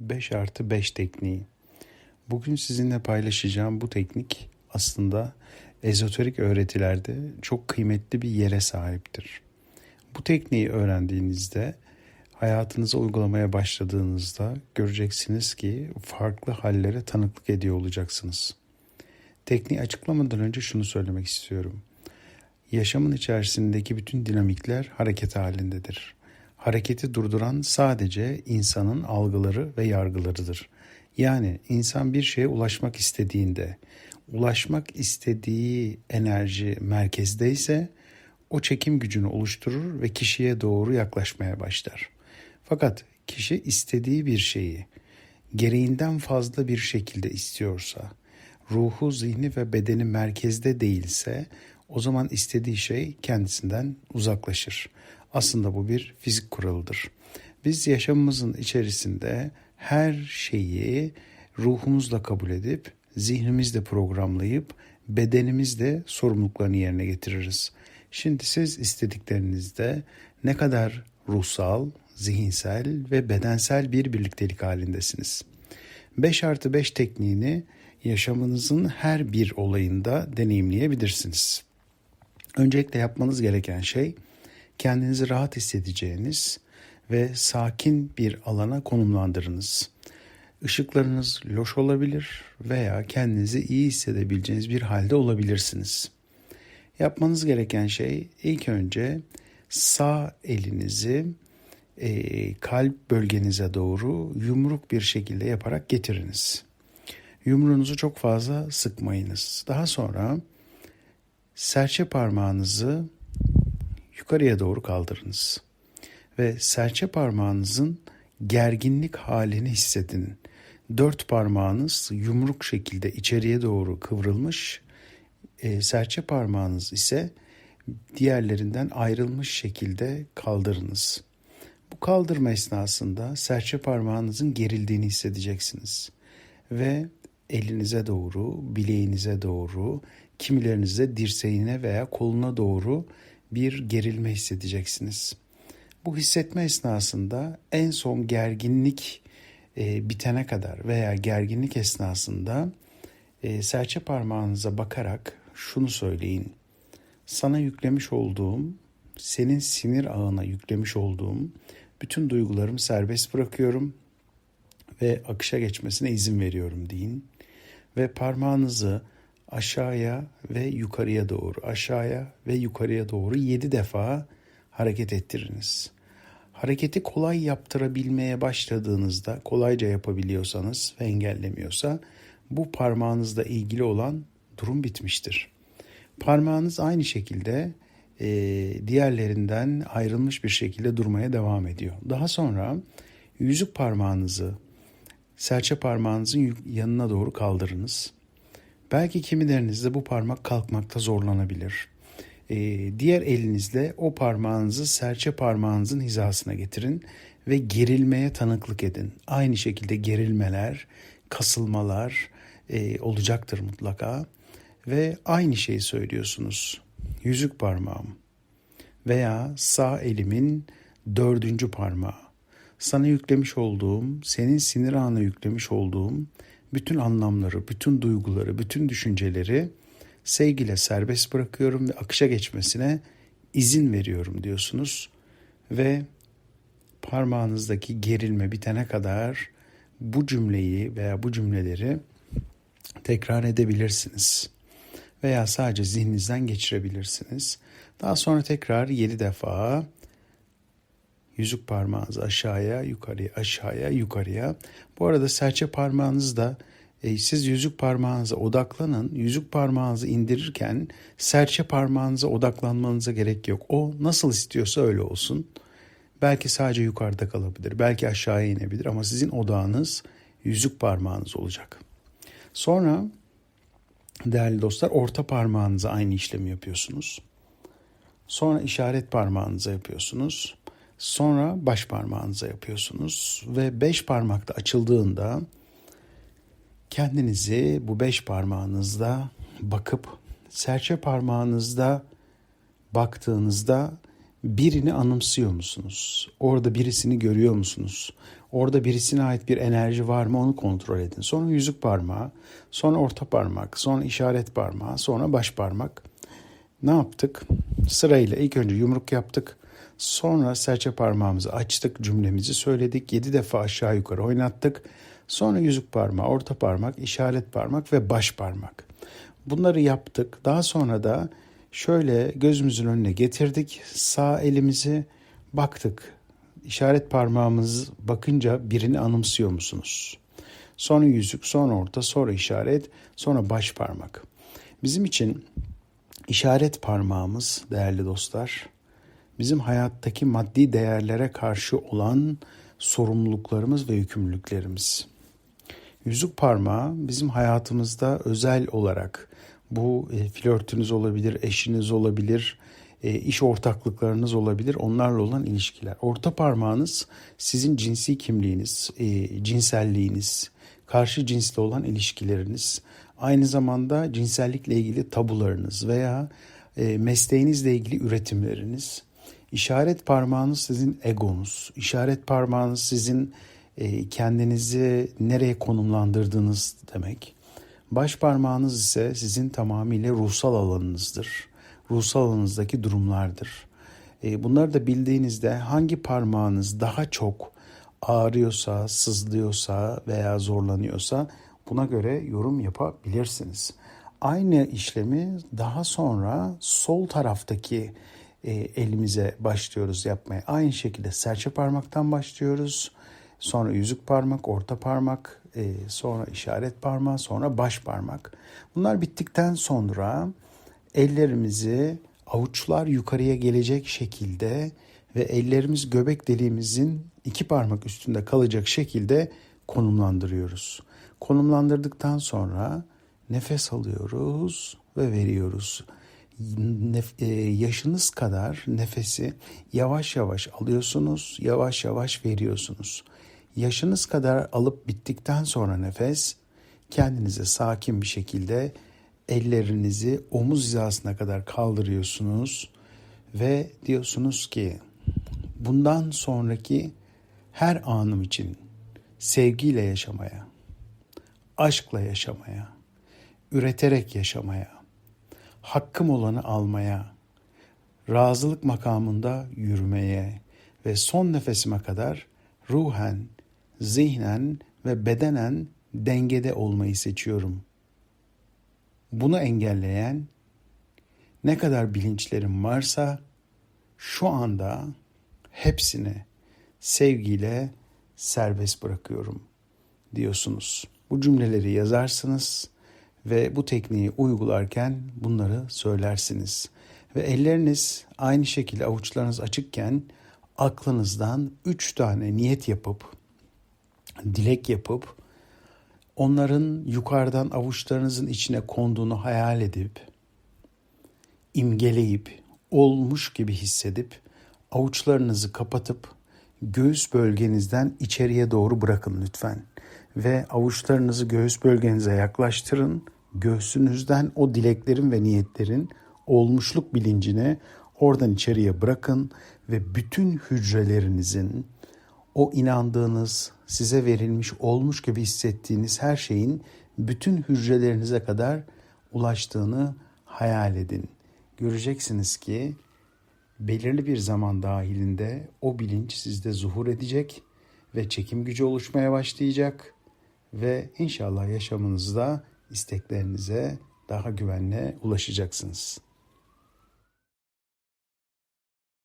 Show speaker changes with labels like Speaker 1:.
Speaker 1: 5 artı 5 tekniği. Bugün sizinle paylaşacağım bu teknik aslında ezoterik öğretilerde çok kıymetli bir yere sahiptir. Bu tekniği öğrendiğinizde hayatınıza uygulamaya başladığınızda göreceksiniz ki farklı hallere tanıklık ediyor olacaksınız. Tekniği açıklamadan önce şunu söylemek istiyorum. Yaşamın içerisindeki bütün dinamikler hareket halindedir. Hareketi durduran sadece insanın algıları ve yargılarıdır. Yani insan bir şeye ulaşmak istediğinde, ulaşmak istediği enerji merkezdeyse o çekim gücünü oluşturur ve kişiye doğru yaklaşmaya başlar. Fakat kişi istediği bir şeyi gereğinden fazla bir şekilde istiyorsa, ruhu, zihni ve bedeni merkezde değilse o zaman istediği şey kendisinden uzaklaşır. Aslında bu bir fizik kuralıdır. Biz yaşamımızın içerisinde her şeyi ruhumuzla kabul edip, zihnimizle programlayıp, bedenimizle sorumluluklarını yerine getiririz. Şimdi siz istediklerinizde ne kadar ruhsal, zihinsel ve bedensel bir birliktelik halindesiniz. 5 artı 5 tekniğini yaşamınızın her bir olayında deneyimleyebilirsiniz. Öncelikle yapmanız gereken şey kendinizi rahat hissedeceğiniz ve sakin bir alana konumlandırınız. Işıklarınız loş olabilir veya kendinizi iyi hissedebileceğiniz bir halde olabilirsiniz. Yapmanız gereken şey ilk önce sağ elinizi e, kalp bölgenize doğru yumruk bir şekilde yaparak getiriniz. Yumruğunuzu çok fazla sıkmayınız. Daha sonra serçe parmağınızı yukarıya doğru kaldırınız. Ve serçe parmağınızın gerginlik halini hissedin. Dört parmağınız yumruk şekilde içeriye doğru kıvrılmış, e, serçe parmağınız ise diğerlerinden ayrılmış şekilde kaldırınız. Bu kaldırma esnasında serçe parmağınızın gerildiğini hissedeceksiniz. Ve elinize doğru, bileğinize doğru, kimilerinizde dirseğine veya koluna doğru bir gerilme hissedeceksiniz. Bu hissetme esnasında en son gerginlik e, bitene kadar veya gerginlik esnasında e, serçe parmağınıza bakarak şunu söyleyin. Sana yüklemiş olduğum, senin sinir ağına yüklemiş olduğum bütün duygularımı serbest bırakıyorum ve akışa geçmesine izin veriyorum deyin. Ve parmağınızı aşağıya ve yukarıya doğru, aşağıya ve yukarıya doğru yedi defa hareket ettiriniz. Hareketi kolay yaptırabilmeye başladığınızda, kolayca yapabiliyorsanız ve engellemiyorsa bu parmağınızla ilgili olan durum bitmiştir. Parmağınız aynı şekilde e, diğerlerinden ayrılmış bir şekilde durmaya devam ediyor. Daha sonra yüzük parmağınızı serçe parmağınızın yanına doğru kaldırınız. Belki kimilerinizde bu parmak kalkmakta zorlanabilir. Ee, diğer elinizle o parmağınızı serçe parmağınızın hizasına getirin ve gerilmeye tanıklık edin. Aynı şekilde gerilmeler, kasılmalar e, olacaktır mutlaka ve aynı şeyi söylüyorsunuz. Yüzük parmağım veya sağ elimin dördüncü parmağı. Sana yüklemiş olduğum, senin sinir ağına yüklemiş olduğum bütün anlamları, bütün duyguları, bütün düşünceleri sevgiyle serbest bırakıyorum ve akışa geçmesine izin veriyorum diyorsunuz ve parmağınızdaki gerilme bitene kadar bu cümleyi veya bu cümleleri tekrar edebilirsiniz veya sadece zihninizden geçirebilirsiniz. Daha sonra tekrar yedi defa yüzük parmağınızı aşağıya, yukarıya, aşağıya, yukarıya. Bu arada serçe parmağınız da e, siz yüzük parmağınıza odaklanın. Yüzük parmağınızı indirirken serçe parmağınıza odaklanmanıza gerek yok. O nasıl istiyorsa öyle olsun. Belki sadece yukarıda kalabilir, belki aşağıya inebilir ama sizin odağınız yüzük parmağınız olacak. Sonra değerli dostlar orta parmağınıza aynı işlemi yapıyorsunuz. Sonra işaret parmağınıza yapıyorsunuz. Sonra baş parmağınıza yapıyorsunuz ve beş parmakta açıldığında kendinizi bu beş parmağınızda bakıp serçe parmağınızda baktığınızda birini anımsıyor musunuz? Orada birisini görüyor musunuz? Orada birisine ait bir enerji var mı onu kontrol edin. Sonra yüzük parmağı, sonra orta parmak, sonra işaret parmağı, sonra baş parmak. Ne yaptık? Sırayla ilk önce yumruk yaptık. Sonra serçe parmağımızı açtık, cümlemizi söyledik. Yedi defa aşağı yukarı oynattık. Sonra yüzük parmağı, orta parmak, işaret parmak ve baş parmak. Bunları yaptık. Daha sonra da şöyle gözümüzün önüne getirdik. Sağ elimizi baktık. İşaret parmağımız bakınca birini anımsıyor musunuz? Sonra yüzük, sonra orta, sonra işaret, sonra baş parmak. Bizim için işaret parmağımız değerli dostlar, bizim hayattaki maddi değerlere karşı olan sorumluluklarımız ve yükümlülüklerimiz. Yüzük parmağı bizim hayatımızda özel olarak bu e, flörtünüz olabilir, eşiniz olabilir, e, iş ortaklıklarınız olabilir, onlarla olan ilişkiler. Orta parmağınız sizin cinsi kimliğiniz, e, cinselliğiniz, karşı cinsle olan ilişkileriniz, aynı zamanda cinsellikle ilgili tabularınız veya mesleğinizle ilgili üretimleriniz. İşaret parmağınız sizin egonuz, işaret parmağınız sizin e, kendinizi nereye konumlandırdığınız demek. Baş parmağınız ise sizin tamamıyla ruhsal alanınızdır. Ruhsal alanınızdaki durumlardır. E, bunları da bildiğinizde hangi parmağınız daha çok ağrıyorsa, sızlıyorsa veya zorlanıyorsa buna göre yorum yapabilirsiniz. Aynı işlemi daha sonra sol taraftaki e, elimize başlıyoruz yapmaya. Aynı şekilde serçe parmaktan başlıyoruz. Sonra yüzük parmak, orta parmak, e, sonra işaret parmağı, sonra baş parmak. Bunlar bittikten sonra ellerimizi avuçlar yukarıya gelecek şekilde ve ellerimiz göbek deliğimizin iki parmak üstünde kalacak şekilde konumlandırıyoruz. Konumlandırdıktan sonra nefes alıyoruz ve veriyoruz. Nef- e, yaşınız kadar nefesi yavaş yavaş alıyorsunuz, yavaş yavaş veriyorsunuz. Yaşınız kadar alıp bittikten sonra nefes kendinize sakin bir şekilde ellerinizi omuz hizasına kadar kaldırıyorsunuz ve diyorsunuz ki bundan sonraki her anım için sevgiyle yaşamaya, aşkla yaşamaya, üreterek yaşamaya, hakkım olanı almaya, razılık makamında yürümeye ve son nefesime kadar ruhen, zihnen ve bedenen dengede olmayı seçiyorum. Bunu engelleyen ne kadar bilinçlerim varsa şu anda hepsini sevgiyle serbest bırakıyorum diyorsunuz. Bu cümleleri yazarsınız ve bu tekniği uygularken bunları söylersiniz. Ve elleriniz aynı şekilde avuçlarınız açıkken aklınızdan üç tane niyet yapıp, dilek yapıp, onların yukarıdan avuçlarınızın içine konduğunu hayal edip, imgeleyip, olmuş gibi hissedip, avuçlarınızı kapatıp, göğüs bölgenizden içeriye doğru bırakın lütfen. Ve avuçlarınızı göğüs bölgenize yaklaştırın. Göğsünüzden o dileklerin ve niyetlerin olmuşluk bilincine oradan içeriye bırakın ve bütün hücrelerinizin o inandığınız, size verilmiş olmuş gibi hissettiğiniz her şeyin bütün hücrelerinize kadar ulaştığını hayal edin. Göreceksiniz ki belirli bir zaman dahilinde o bilinç sizde zuhur edecek ve çekim gücü oluşmaya başlayacak ve inşallah yaşamınızda isteklerinize daha güvenle ulaşacaksınız.